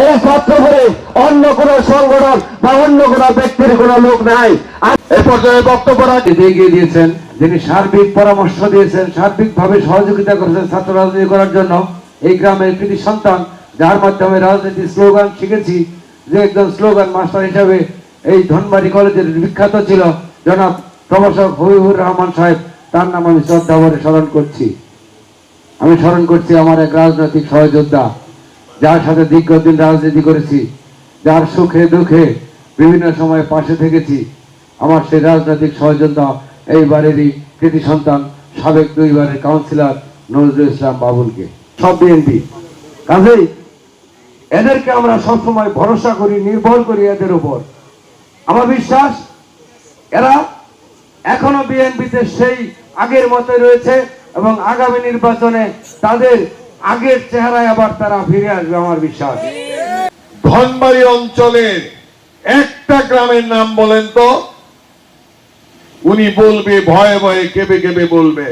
এই ছাত্র হলে অন্য কোন সংগঠন বা অন্য কোন ব্যক্তির কোন লোক নাই। এই পর্যায়ে বক্তব্য রাখি। এগিয়ে দিয়েছেন যিনি সার্বিক পরামর্শ দিয়েছেন সার্বিকভাবে সহযোগিতা করেছেন ছাত্র রাজনীতি করার জন্য। এই গ্রামের কৃতি সন্তান যার মাধ্যমে রাজনীতি স্লোগান শিখেছি যে একজন স্লোগান মাস্টার হিসাবে এই ধনবাড়ি কলেজের বিখ্যাত ছিল জনাব প্রফেসর হবিবুর রহমান সাহেব। তার নাম আমি শ্রদ্ধা ভরে স্মরণ করছি। আমি স্মরণ করছি আমার এক রাজনৈতিক সহযোদ্ধা। যার সাথে দীর্ঘদিন রাজনীতি করেছি, যার সুখে দুঃখে বিভিন্ন সময় পাশে থেকেছি, আমার সেই রাজনৈতিক সহযোদ্ধা এইবারেরই কৃতি সন্তান, সাবেক দুইবারের কাউন্সিলর নজরুল ইসলাম বাবুলকে। সব বিএনপি। কাজেই এদেরকে আমরা সবসময় ভরসা করি, নির্ভর করি এদের উপর। আমার বিশ্বাস, এরা এখনও বিএনপিতে সেই আগের মতোই রয়েছে এবং আগামী নির্বাচনে তাদের আগের চেহারায় আবার তারা ফিরে আসবে, আমার বিশ্বাস। ধনবাড়ি অঞ্চলের একটা গ্রামের নাম বলেন তো, উনি বলবে, ভয়ে ভয়ে কেঁপে কেঁপে বলবে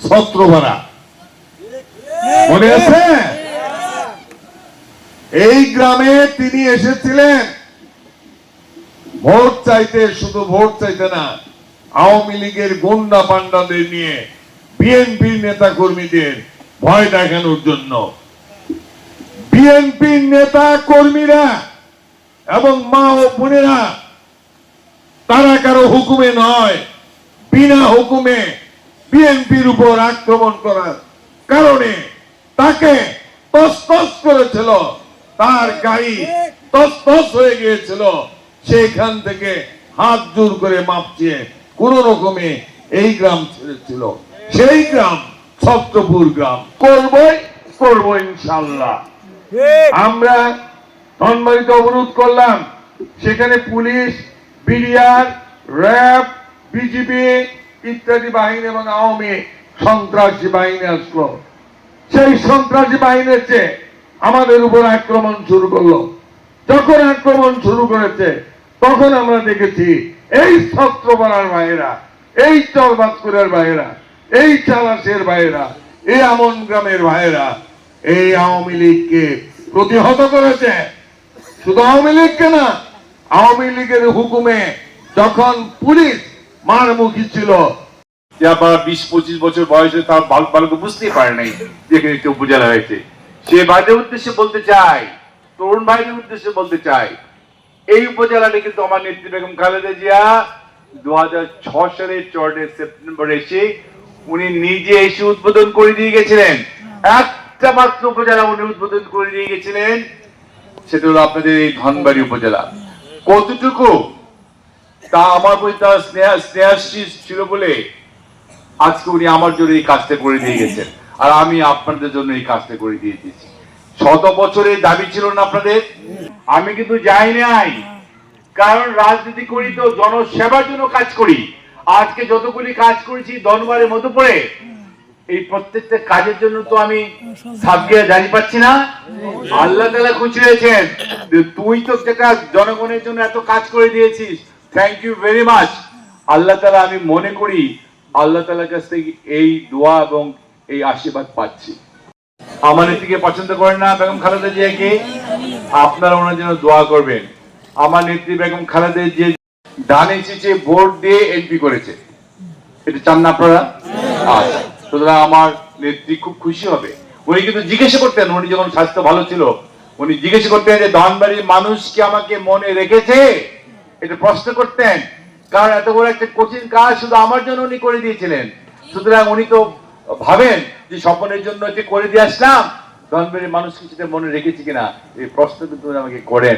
ছত্রভাড়া মনে আছে? এই গ্রামে তিনি এসেছিলেন। ভোট চাইতে, শুধু ভোট চাইতে না, আওয়ামী লীগের গুন্ডা পান্ডাদের নিয়ে, বিএনপির নেতা কর্মীদের ভয় দেখানোর জন্য। বিএনপির নেতা কর্মীরা এবং মা ও বোনেরা, তারা কারও হুকুমে নয়, বিনা হুকুমে বিএনপির উপর আক্রমণ করার কারণে তাকে তসতস করেছিল। তার গাড়ি তসতস হয়ে গিয়েছিল। সেইখান থেকে হাত জোর করে মাপছে কোন রকমে এই গ্রাম ছেড়েছিল। সেই গ্রাম ছত্রপুর গ্রাম। করবই করব ইনশাল্লাহ। আমরা ধনবাড়িতে অবরোধ করলাম। সেখানে পুলিশ বিডিআর র্যাব বিজিবি ইত্যাদি বাহিনী এবং আওয়ামী সন্ত্রাসী বাহিনী আসলো। সেই সন্ত্রাসী বাহিনীর চেয়ে আমাদের উপর আক্রমণ শুরু করল। যখন আক্রমণ শুরু করেছে তখন আমরা দেখেছি এই ছত্রপাড়ার ভাইয়েরা এই চরবাজপুরের ভাইয়েরা এই চালাসের ভাইয়েরা, এই আমন গ্রামের ভাইয়েরা, এই আওয়ামী লীগকে প্রতিহত করেছে। শুধু আওয়ামী লীগকে না, আওয়ামী লীগের হুকুমে যখন পুলিশ মারমুখী ছিল বিশ, পঁচিশ বছর বয়সে তার বাল বালক বুঝতেই পারে নাই যেখানে একটি উপজেলা হয়েছে। সে ভাইদের উদ্দেশ্যে বলতে চাই তরুণ ভাইদের উদ্দেশ্যে বলতে চাই এই উপজেলাটি কিন্তু আমার নেত্রী বেগম খালেদা জিয়া দু হাজার ছ সালের চৌঠে সেপ্টেম্বর এসে উনি নিজে এসে উদ্বোধন করে দিয়ে গেছিলেন। একটা মাত্র উপজেলা উনি উদ্বোধন করে দিয়ে গেছিলেন, সেটা হলো আপনাদের এই ধনবাড়ি উপজেলা। কতটুকু? তা আমার প্রতি তার স্নেহ স্নেহাশী ছিল বলে আজকে উনি আমার জন্য এই কাজটা করে দিয়ে গেছেন। আর আমি আপনাদের জন্য এই কাজটা করে দিয়ে দিয়েছি। শত বছরের দাবি ছিল না আপনাদের? আমি কিন্তু যাই নাই কারণ রাজনীতি করি তো, জনসেবার জন্য কাজ করি। আজকে যতগুলি কাজ করেছি দনবারের মতো পড়ে এই প্রত্যেকটা কাজের জন্য তো আমি সাবগিয়া জানি পাচ্ছি না। আল্লাহ তালা খুশি হয়েছেন তুই তো যেটা জনগণের জন্য এত কাজ করে দিয়েছিস। থ্যাংক ইউ ভেরি মাচ আল্লাহ তালা আমি মনে করি আল্লাহ তালার কাছ থেকে এই দোয়া এবং এই আশীর্বাদ পাচ্ছি। আমার নেত্রীকে পছন্দ করেন না বেগম খালেদা জিয়াকে। আপনারা ওনার জন্য দোয়া করবেন। আমার নেত্রী বেগম খালেদা জিয়া ডানে ভোট দিয়ে এমপি করেছে, এটা চান না আপনারা? আচ্ছা সুতরাং আমার নেত্রী খুব খুশি হবে। উনি কিন্তু জিজ্ঞাসা করতেন, উনি যখন স্বাস্থ্য ভালো ছিল, উনি জিজ্ঞাসা করতেন যে ধনবাড়ির মানুষ কি আমাকে মনে রেখেছে? এটা প্রশ্ন করতেন, কারণ এত বড় একটা কঠিন কাজ শুধু আমার জন্য উনি করে দিয়েছিলেন। সুতরাং উনি তো ভাবেন যে স্বপনের জন্য এটি করে দিয়ে আসলাম ধনবাড়ির মানুষ কি সেটা মনে রেখেছে কিনা, এই প্রশ্ন কিন্তু আমাকে করেন।